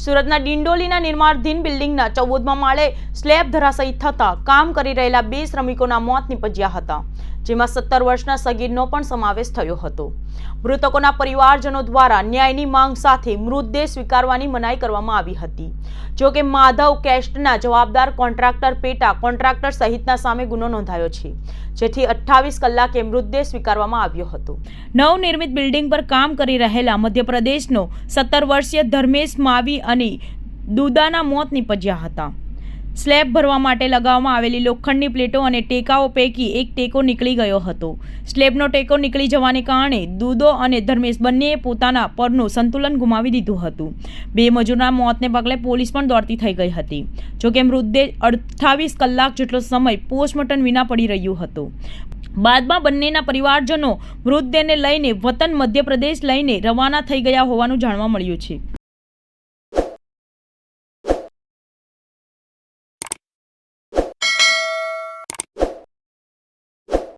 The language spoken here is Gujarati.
સુરતના ડિંડોલીના નિર્માણધીન બિલ્ડિંગના ચૌદમા માળે સ્લેબ ધરાશયી થતાં કામ કરી રહેલા બે શ્રમિકોના મોત નીપજ્યા હતા, જેમાં સત્તર વર્ષના સગીરનો પણ સમાવેશ થયો હતો. મૃતકોના પરિવારજનો દ્વારા ન્યાયની માંગ સાથે મૃતદેહ સ્વીકારવાની મનાઈ કરવામાં આવી હતી. જો કે માધવ કેસ્ટના જવાબદાર કોન્ટ્રાક્ટર પેટા કોન્ટ્રાક્ટર સહિતના સામે ગુનો નોંધાયો છે, જેથી અઠ્ઠાવીસ કલાકે મૃતદેહ સ્વીકારવામાં આવ્યો હતો. નવનિર્મિત બિલ્ડિંગ પર કામ કરી રહેલા મધ્યપ્રદેશનો સત્તર વર્ષીય ધર્મેશ માવી અને દુદાના મોત નીપજ્યા હતા. સ્લેબ ભરવા માટે લગાવવામાં આવેલી લોખંડની પ્લેટો અને ટેકાઓ પૈકી એક ટેકો નીકળી ગયો હતો. સ્લેબનો ટેકો નીકળી જવાને કારણે દૂધો અને ધર્મેશ બંનેએ પોતાના પરનું સંતુલન ગુમાવી દીધું હતું. બે મજૂરના મોતને પગલે પોલીસ પણ દોડતી થઈ ગઈ હતી. જોકે મૃતદેહ અડતાવીસ કલાક જેટલો સમય પોસ્ટમોર્ટમ વિના પડી રહ્યું હતું. બાદમાં બંનેના પરિવારજનો મૃતદેહને લઈને વતન મધ્યપ્રદેશ લઈને રવાના થઈ ગયા હોવાનું જાણવા મળ્યું છે.